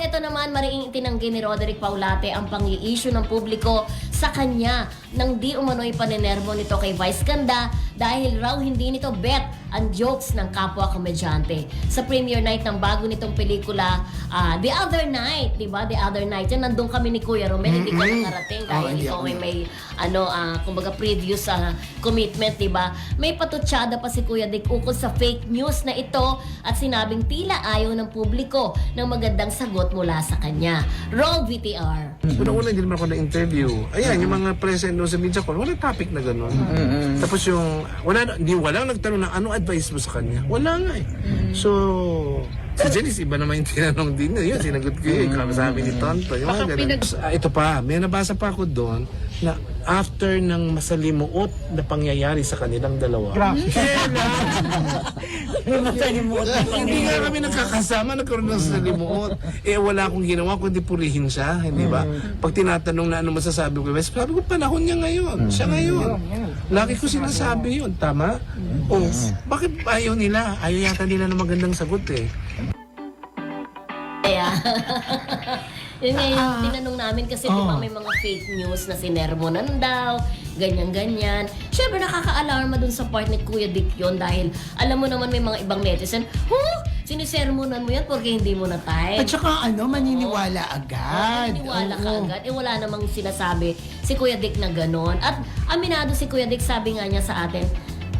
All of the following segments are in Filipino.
ito naman mariing itinanggi ni Roderick Paulate ang pang-i-issue ng publiko sa kanya nang di umano'y paninermo nito kay Vice Ganda dahil raw hindi nito bet ang jokes ng kapwa komedyante. Sa premiere night ng bago nitong pelikula, ah, The Other Night, di ba? The Other Night. Yan, nandun kami ni Kuya Romel, hindi ka nakarating dahil Oh, ikaw ay may, ano, ah, kumbaga previous sa commitment, di ba? May patutsada pa si Kuya Dick ukol sa fake news na ito at sinabing tila ayaw ng publiko ng magandang sagot mula sa kanya. Roll VTR. Una-una, hindi naman ako na-interview. Ayan, yung mga present doon sa media call, wala topic na gano'n. Tapos yung, wala, hindi, walang nagtanong na, ano advice mo sa kanya? Wala nga eh. So, si Janice, iba naman yung tinanong din niya. Yun, sinagot ko yun. Kami sabi ni Tonto. Yung mga ganun. Ah, ito pa, may nabasa pa ako doon na after ng masalimuot na pangyayari sa kanilang dalawa. Hindi nga kami nakakasama, nagkaroon ng salimuot. Eh, wala akong ginawa kundi purihin siya, hindi ba? Pag tinatanong na ano masasabi ko, sabi ko, panahon niya ngayon. Siya ngayon. Lagi ko sinasabi yun, tama? O, bakit ayaw nila? Ayaw yata nila ng magandang sagot eh. Kaya, yun nga yung tinanong namin kasi di ba may mga fake news na sinermonan daw, ganyan-ganyan. Siyempre nakaka-alarma dun sa part ni Kuya Dick yun dahil alam mo naman may mga ibang netizen, huh? Sinisermonan mo yan porque hindi mo na time. At saka ano, maniniwala agad. Naniniwala ka Oo. agad. Eh wala namang sinasabi si Kuya Dick na ganon. At aminado si Kuya Dick, sabi nga niya sa atin,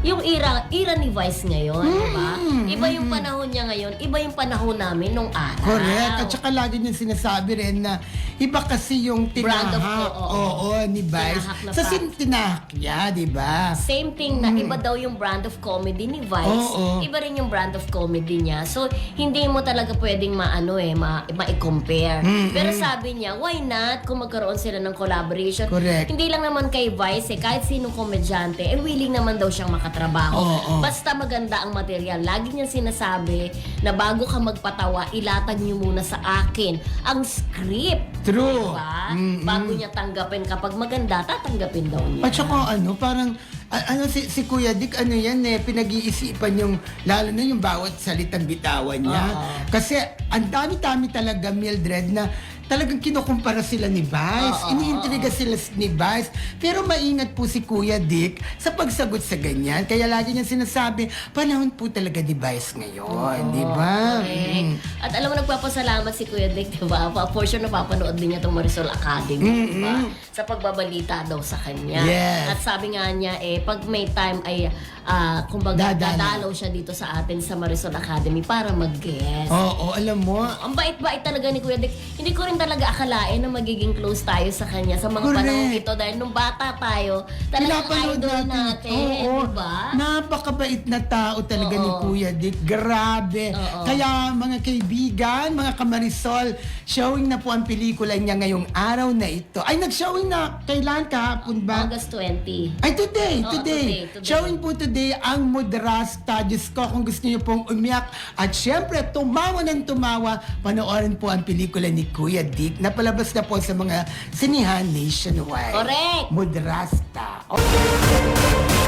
yung era, era ni Vice ngayon, di ba? Hmm, Iba yung panahon niya ngayon, iba yung panahon namin nung araw. Correct. At saka lagi niyang sinasabi rin na iba kasi yung Brand of- tinahak. oo. Oo, ni Vice. Tinahak na Sa pa. sin- tinahak niya, di ba? Same thing na iba daw yung brand of comedy ni Vice. Oo. Iba rin yung brand of comedy niya. So, hindi mo talaga pwedeng maano eh, ma- ma-compare. Pero sabi niya, why not kung magkaroon sila ng collaboration? Correct. Hindi lang naman kay Vice eh, kahit sinong komedyante, eh willing naman daw siyang makatrabaho. Oo. Basta maganda ang material. Lagi niya sinasabi na bago ka magpatawa, ilatag niyo muna sa akin ang script. True. Diba? Mm-mm. Bago niya tanggapin kapag maganda, tatanggapin daw niya. At saka ano, parang a- ano si, si Kuya Dick, ano yan eh, pinag-iisipan yung, lalo na yung bawat salitang bitawan niya. Oo. Kasi ang dami-dami talaga, Mildred, na talagang kinukumpara sila ni Vice. Oo, Iniintriga sila s- ni Vice. Pero maingat po si Kuya Dick sa pagsagot sa ganyan. Kaya lagi niya sinasabi, panahon po talaga ni Vice ngayon. di ba? Correct. At alam mo, nagpapasalamat si Kuya Dick, di ba? Pa, for sure, napapanood din niya itong Marisol Academy, di ba? Sa pagbabalita daw sa kanya. Yes. At sabi nga niya, eh, pag may time ay, ah, kumbaga, Dadalaw. dadalaw siya dito sa atin sa Marisol Academy para mag-guest. Oo, alam mo, Ang bait-bait talaga ni Kuya Dick. Hindi ko rin talaga akalain na magiging close tayo sa kanya sa mga Correct. panahon ito dahil nung bata tayo, talagang Pinapanood idol natin, Oo. di ba? Napakabait na tao talaga ni Oo. Kuya Dick. Grabe. Oo. Kaya mga kaibigan, mga kamarisol, showing na po ang pelikula niya ngayong araw na ito. Ay, nag-showing na. Kailan kahapon ba? August 20. Ay, today, Oo, today. today, today. Showing po today ang Mudrasta. Diyos ko, kung gusto niyo pong umiyak. At syempre, tumawa ng tumawa, panoorin po ang pelikula ni Kuya Dick na palabas na po sa mga sinihan nationwide. Correct. Mudrasta. Okay.